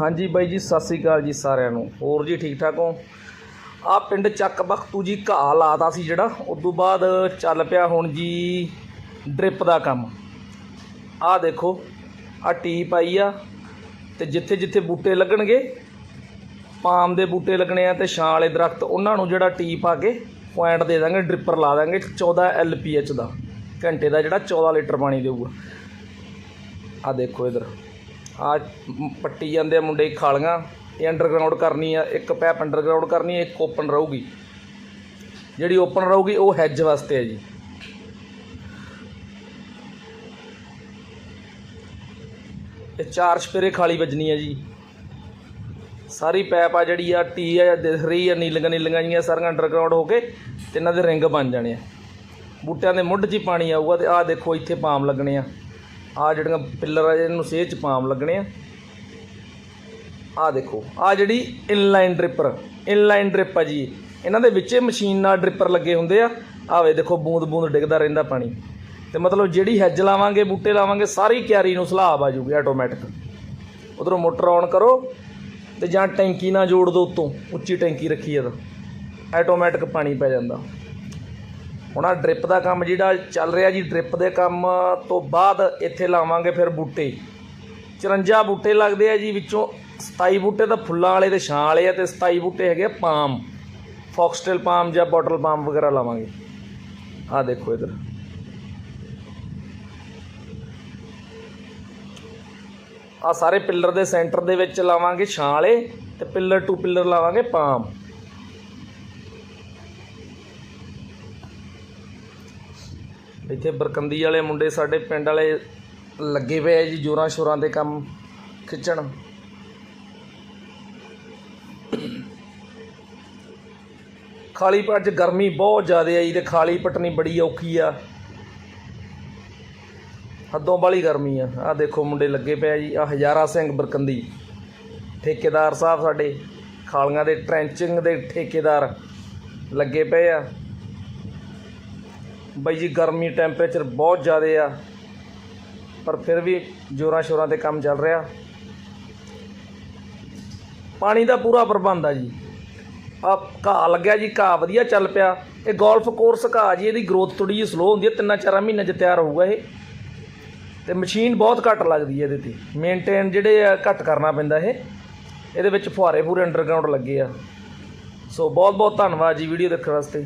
ਹਾਂਜੀ ਬਾਈ ਜੀ, ਸਤਿ ਸ੍ਰੀ ਅਕਾਲ ਜੀ ਸਾਰਿਆਂ ਨੂੰ। ਹੋਰ ਜੀ ਠੀਕ ਠਾਕ ਹੋ? ਆ ਪਿੰਡ ਚੱਕ ਬਖਤੂ ਜੀ ਘਾਹ ਲਾਤਾ ਸੀ ਜਿਹੜਾ ਉਸ ਤੋਂ ਬਾਅਦ ਚੱਲ ਪਿਆ ਹੁਣ ਜੀ ਡ੍ਰਿਪ ਦਾ ਕੰਮ। ਆ ਦੇਖੋ ਆ ਟੀ ਪਾਈ ਆ ਤੇ ਜਿੱਥੇ ਜਿੱਥੇ ਬੂਟੇ ਲੱਗਣਗੇ, ਪਾਮ ਦੇ ਬੂਟੇ ਲੱਗਣੇ ਆ ਤੇ ਛਾਂ ਵਾਲੇ ਦਰਖਤ, ਉਹਨਾਂ ਨੂੰ ਜਿਹੜਾ ਟੀ ਪਾ ਕੇ ਪੁਆਇੰਟ ਦੇ ਦਾਂਗੇ, ਡ੍ਰਿਪਰ ਲਾ ਦਾਂਗੇ 14 ਐਲਪੀਐਚ ਦਾ। ਘੰਟੇ ਦਾ ਜਿਹੜਾ 14 ਲੀਟਰ ਪਾਣੀ ਦੇਊਗਾ। ਆ ਦੇਖੋ ਇਧਰ। ਆ ਪੱਟੀ ਜਾਂਦੇ ਆ ਮੁੰਡੇ ਖਾਲੀਆਂ, ਇਹ ਅੰਡਰਗਰਾਉਂਡ ਕਰਨੀ ਆ, ਇੱਕ ਪੈਪ ਅੰਡਰਗਰਾਉਂਡ ਕਰਨੀ ਆ, ਇੱਕ ਓਪਨ ਰਹੂਗੀ। ਜਿਹੜੀ ਓਪਨ ਰਹੂਗੀ, ਉਹ ਹੈਜ ਵਾਸਤੇ ਹੈ ਜੀ। ਇਹ ਚਾਰ ਸਪੇਰੇ ਖਾਲੀ ਵੱਜਣੀ ਹੈ ਜੀ। ਸਾਰੀ ਪੈਪ ਆ ਜਿਹੜੀ ਆ, ਟੀ ਆ ਦਿਖ ਰਹੀ ਆ, ਨੀਲੀਆਂ ਨੀਲੀਆਂ ਜੀਆਂ ਸਾਰੀਆਂ ਅੰਡਰਗਰਾਉਂਡ ਹੋ ਕੇ ਤੇ ਇਹਨਾਂ ਦੇ ਰਿੰਗ ਬਣ ਜਾਣੇ ਆ। ਬੂਟਿਆਂ ਦੇ ਮੁੱਢ 'ਚ ਹੀ ਪਾਣੀ ਆਊਗਾ ਤੇ ਆਹ ਦੇਖੋ ਇੱਥੇ ਪਾਮ ਲੱਗਣੇ ਆ। ਆ ਜਿਹੜੀਆਂ ਪਿੱਲਰ ਆ, ਇਹਨੂੰ ਸੇਹ 'ਚ ਪਾਮ ਲੱਗਣੇ ਆ। ਆ ਦੇਖੋ ਆ ਜਿਹੜੀ ਇਨਲਾਈਨ ਡ੍ਰਿਪਰ ਇਨਲਾਈਨ ਡ੍ਰਿਪ ਆ ਜੀ। ਇਹਨਾਂ ਦੇ ਵਿੱਚੇ ਮਸ਼ੀਨ ਨਾਲ ਡ੍ਰਿਪਰ ਲੱਗੇ ਹੁੰਦੇ ਆ। ਆਵੇ ਦੇਖੋ, ਬੂੰਦ ਬੂੰਦ ਡਿੱਗਦਾ ਰਹਿੰਦਾ ਪਾਣੀ। ਤੇ ਮਤਲਬ ਜਿਹੜੀ ਹੈਜ ਲਾਵਾਂਗੇ, ਬੂਟੇ ਲਾਵਾਂਗੇ, ਸਾਰੀ ਕਿਆਰੀ ਨੂੰ ਸਲਾਬ ਆ ਜੂਗੀ ਆਟੋਮੈਟਿਕ ਉਧਰੋਂ ਮੋਟਰ ਆਨ ਕਰੋ ਤੇ ਜਾਂ ਟੈਂਕੀ ਨਾਲ ਜੋੜ ਦੋ ਉੱਤੋਂ, ਉੱਚੀ ਟੈਂਕੀ ਰੱਖੀ ਆ ਤਾਂ ਆਟੋਮੈਟਿਕ ਪਾਣੀ ਪੈ ਜਾਂਦਾ। ਹੁਣ ਆ ਡ੍ਰਿਪ ਦਾ ਕੰਮ ਜਿਹੜਾ ਚੱਲ ਰਿਹਾ ਜੀ ਡ੍ਰਿਪ ਦੇ ਕੰਮ ਤੋਂ ਬਾਅਦ ਇੱਥੇ ਲਾਵਾਂਗੇ ਫਿਰ ਬੂਟੇ। 54 ਬੂਟੇ ਲੱਗਦੇ ਆ ਜੀ, ਵਿੱਚੋਂ 27 ਬੂਟੇ ਤਾਂ ਫੁੱਲਾਂ ਵਾਲੇ ਤੇ ਛਾਂ ਵਾਲੇ ਆ ਤੇ 27 ਬੂਟੇ ਹੈਗੇ ਆ ਪਾਮ। ਫੌਕਸਟੇਲ ਪਾਮ ਜਾਂ ਬੋਟਲ ਪਾਮ ਵਗੈਰਾ ਲਾਵਾਂਗੇ। ਆ ਦੇਖੋ ਇਧਰ। ਆ ਸਾਰੇ ਪਿੱਲਰ ਦੇ ਸੈਂਟਰ ਦੇ ਵਿੱਚ ਲਾਵਾਂਗੇ ਛਾਂ ਵਾਲੇ ਤੇ ਪਿੱਲਰ ਟੂ ਪਿੱਲਰ ਲਾਵਾਂਗੇ ਪਾਮ। ਇੱਥੇ ਬਰਕੰਦੀ ਵਾਲੇ ਮੁੰਡੇ ਸਾਡੇ ਪਿੰਡ ਵਾਲੇ ਲੱਗੇ ਪਏ ਆ ਜੀ, ਜੋਰਾਂ ਸ਼ੋਰਾਂ ਦੇ ਕੰਮ ਖਿੱਚਣ। ਖਾਲੀ ਪਰ 'ਚ ਗਰਮੀ ਬਹੁਤ ਜ਼ਿਆਦਾ ਆਈ ਤੇ ਖਾਲੀ ਪਟਣੀ ਬੜੀ ਔਖੀ ਆ। ਹੱਦੋਂ ਵਾਲੀ ਗਰਮੀ ਆ। ਆ ਦੇਖੋ ਮੁੰਡੇ ਲੱਗੇ ਪਏ ਆ ਜੀ ਆ ਹਜ਼ਾਰਾ ਸਿੰਘ ਬਰਕੰਦੀ। ਠੇਕੇਦਾਰ ਸਾਹਿਬ ਸਾਡੇ, ਖਾਲੀਆਂ ਦੇ ਟ੍ਰੈਂਚਿੰਗ ਦੇ ਠੇਕੇਦਾਰ ਲੱਗੇ ਪਏ ਆ। ਬਾਈ ਜੀ, ਗਰਮੀ ਟੈਂਪਰੇਚਰ ਬਹੁਤ ਜ਼ਿਆਦਾ ਆ, ਪਰ ਫਿਰ ਵੀ ਜੋਰਾਂ ਸ਼ੋਰਾਂ ਤੇ ਕੰਮ ਚੱਲ ਰਿਹਾ। ਪਾਣੀ ਦਾ ਪੂਰਾ ਪ੍ਰਬੰਧ ਆ ਜੀ। ਆ ਘਾਹ ਲੱਗਿਆ ਜੀ, ਘਾਹ ਵਧੀਆ ਚੱਲ ਪਿਆ। ਇਹ ਗੋਲਫ ਕੋਰਸ ਘਾਹ ਜੀ, ਇਹਦੀ ਗਰੋਥ ਥੋੜੀ ਜਿਹੀ ਸਲੋ ਹੁੰਦੀ ਹੈ, ਤਿੰਨਾਂ ਚਾਰਾਂ ਮਹੀਨਿਆਂ 'ਚ ਤਿਆਰ ਹੋਊਗਾ ਇਹ। ਤੇ ਮਸ਼ੀਨ ਬਹੁਤ ਘੱਟ ਲੱਗਦੀ ਹੈ ਇਹਦੇ ਤੇ। ਮੇਨਟੇਨ ਜਿਹੜੇ ਆ, ਘੱਟ ਕਰਨਾ ਪੈਂਦਾ ਇਹ। ਇਹਦੇ ਵਿੱਚ ਫੁਹਾਰੇ ਪੂਰੇ ਅੰਡਰਗਰਾਉਂਡ ਲੱਗੇ ਆ। ਸੋ ਬਹੁਤ ਬਹੁਤ ਧੰਨਵਾਦ ਜੀ ਵੀਡੀਓ ਦੇਖਣ ਵਾਸਤੇ।